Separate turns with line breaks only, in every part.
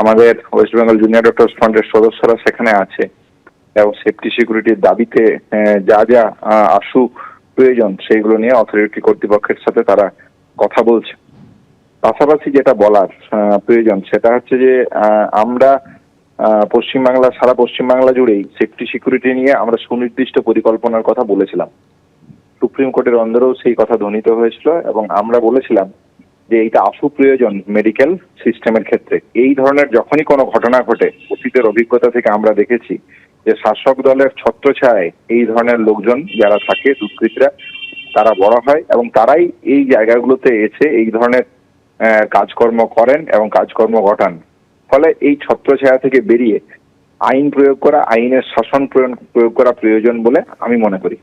আমাদের West Bengal junior doctor ফ্রন্টের সদস্যরা সেখানে আছে। এবং সেফটি সিকিউরিটির দাবিতে যা যা আশু প্রয়োজন, সেইগুলো নিয়ে অথরিটি কর্তৃপক্ষের সাথে তারা কথা বলছে। পাশাপাশি যেটা বলার প্রয়োজন, সেটা হচ্ছে যে আমরা পশ্চিমবাংলা, সারা পশ্চিমবাংলা জুড়েই সেফটি সিকিউরিটি নিয়ে আমরা সুনির্দিষ্ট পরিকল্পনার কথা বলেছিলাম। সুপ্রিম কোর্টের অন্দরেও সেই কথা ধ্বনিত হয়েছিল এবং আমরা বলেছিলাম যে এইটা আশু প্রয়োজন মেডিকেল সিস্টেমের ক্ষেত্রে। এই ধরনের যখনই কোনো ঘটনা ঘটে, অতীতের অভিজ্ঞতা থেকে আমরা দেখেছি যে শাসক দলের ছত্রছায়ায় এই ধরনের লোকজন যারা থাকে, দুষ্কৃতীরা, তারা বড় হয় এবং তারাই এই জায়গাগুলোতে এসে এই ধরনের কাজকর্ম করেন এবং কাজকর্ম ঘটান। ফলে এই ছত্রছায়া থেকে বেরিয়ে আইন প্রয়োগ করা, আইনের শাসন প্রয়োগ করা প্রয়োজন বলে আমি মনে করি।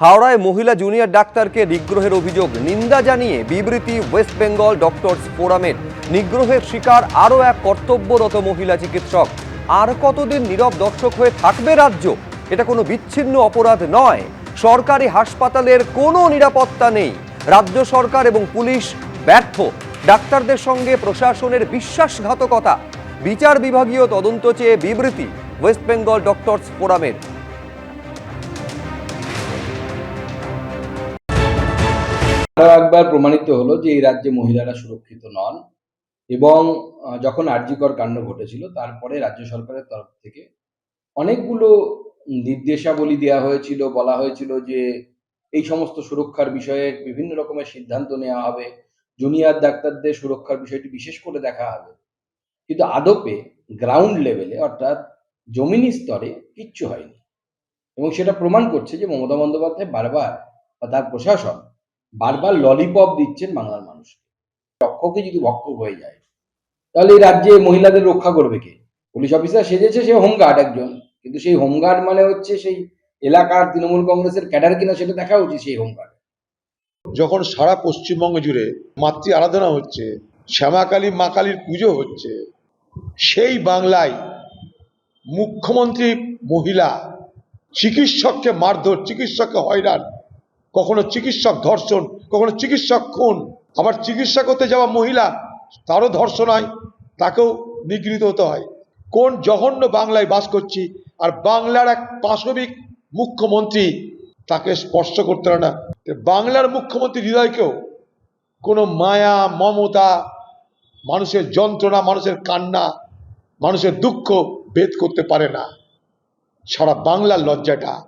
হাওড়ায় মহিলা জুনিয়র ডাক্তারকে নিগ্রহের অভিযোগ। নিন্দা জানিয়ে বিবৃতি ওয়েস্ট বেঙ্গল ডক্টরস ফোরামের। নিগ্রহের শিকার আরও এক কর্তব্যরত মহিলা চিকিৎসক। আর কতদিন নীরব দর্শক হয়ে থাকবে রাজ্য? এটা কোনো বিচ্ছিন্ন অপরাধ নয়। সরকারি হাসপাতালের কোনো নিরাপত্তা নেই। রাজ্য সরকার এবং পুলিশ ব্যর্থ। ডাক্তারদের সঙ্গে প্রশাসনের বিশ্বাসঘাতকতা। বিচার বিভাগীয় তদন্ত চেয়ে বিবৃতি ওয়েস্ট বেঙ্গল ডক্টরস ফোরামের।
আরও একবার প্রমাণিত হলো যে এই রাজ্যে মহিলারা সুরক্ষিত নন এবং যখন আরজিকর কাণ্ড ঘটেছিল, তারপরে রাজ্য সরকারের তরফ থেকে অনেকগুলো নির্দেশাবলী দেওয়া হয়েছিল, বলা হয়েছিল যে এই সমস্ত সুরক্ষার বিষয়ে বিভিন্ন রকমের সিদ্ধান্ত নেওয়া হবে, জুনিয়র ডাক্তারদের সুরক্ষার বিষয়টি বিশেষ করে দেখা হবে। কিন্তু আদপে গ্রাউন্ড লেভেলে অর্থাৎ জমিনি স্তরে কিচ্ছু হয়নি। এবং সেটা প্রমাণ করছে যে মমতা বন্দ্যোপাধ্যায় বারবার বা তার প্রশাসন বারবার ললিপপ দিচ্ছেন বাংলার মানুষকে রক্ষকে যদি ভক্ষক হয়ে যায়, তাহলে এই রাজ্যে মহিলাদের রক্ষা করবে কে? পুলিশ অফিসার সেজেছে, সে হোমগার্ড একজন। কিন্তু সেই হোমগার্ড মানে হচ্ছে সেই এলাকার তৃণমূল কংগ্রেসের ক্যাডার কিনা সেটা দেখা উচিত সেই হোমগার্ড
যখন সারা পশ্চিমবঙ্গ জুড়ে মাতৃ আরাধনা হচ্ছে শ্যামাকালী মা কালীর পুজো হচ্ছে, সেই বাংলায় মুখ্যমন্ত্রী মহিলা চিকিৎসককে মারধর, চিকিৎসককে হয়রান কখনো চিকিৎসক ধর্ষণ, কখনো চিকিৎসক খুন। আবার চিকিৎসা করতে যাওয়া মহিলা, তারও ধর্ষণ হয়, তাকেও নিগৃহীত হতে হয়। কোন জঘন্য বাংলায় বাস করছি, আর বাংলার এক পাশবিক মুখ্যমন্ত্রী তাকে স্পর্শ করতে না। বাংলার মুখ্যমন্ত্রী হৃদয়কেও কোনো মায়া, মমতা, মানুষের যন্ত্রণা, মানুষের কান্না, মানুষের দুঃখ ভেদ করতে পারে না। সারা বাংলার লজ্জাটা।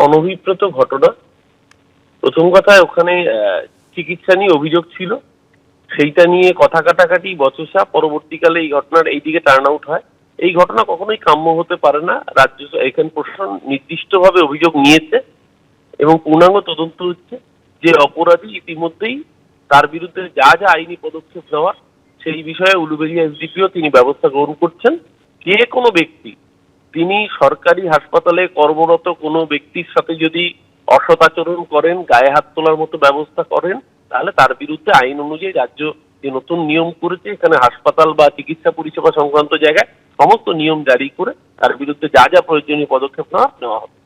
অনভিপ্রেত ঘটনা। প্রথম কথা ওখানে চিকিৎসা নিয়ে অভিযোগ ছিল। সেইটা নিয়ে কথা কাটাকাটি, বচসা। পরবর্তীকালে এই ঘটনার এই দিকে টার্ন আউট হয়। এই ঘটনা কখনোই কাম্য হতে পারে না। রাজ্য এখানে প্রশাসন নির্দিষ্টভাবে অভিযোগ নিয়েছে এবং পূর্ণাঙ্গ তদন্ত হচ্ছে যে অপরাধী ইতিমধ্যেই তার বিরুদ্ধে যা যা আইনি পদক্ষেপ নেওয়ার, সেই বিষয়ে উলুবেড়িয়া এসডিপিও তিনি ব্যবস্থা গ্রহণ করছেন। যে কোনো ব্যক্তি, তিনি সরকারি হাসপাতালে কর্মরত কোনো ব্যক্তির সাথে যদি অসদাচরণ করেন, গায়ে হাত তোলার মতো ব্যবস্থা করেন, তাহলে তার বিরুদ্ধে আইন অনুযায়ী রাজ্য যে নতুন নিয়ম করেছে, এখানে হাসপাতাল বা চিকিৎসা পরিষেবা সংক্রান্ত জায়গায় সমস্ত নিয়ম জারি করে তার বিরুদ্ধে যা যা প্রয়োজনীয় পদক্ষেপ নেওয়া নেওয়া হবে।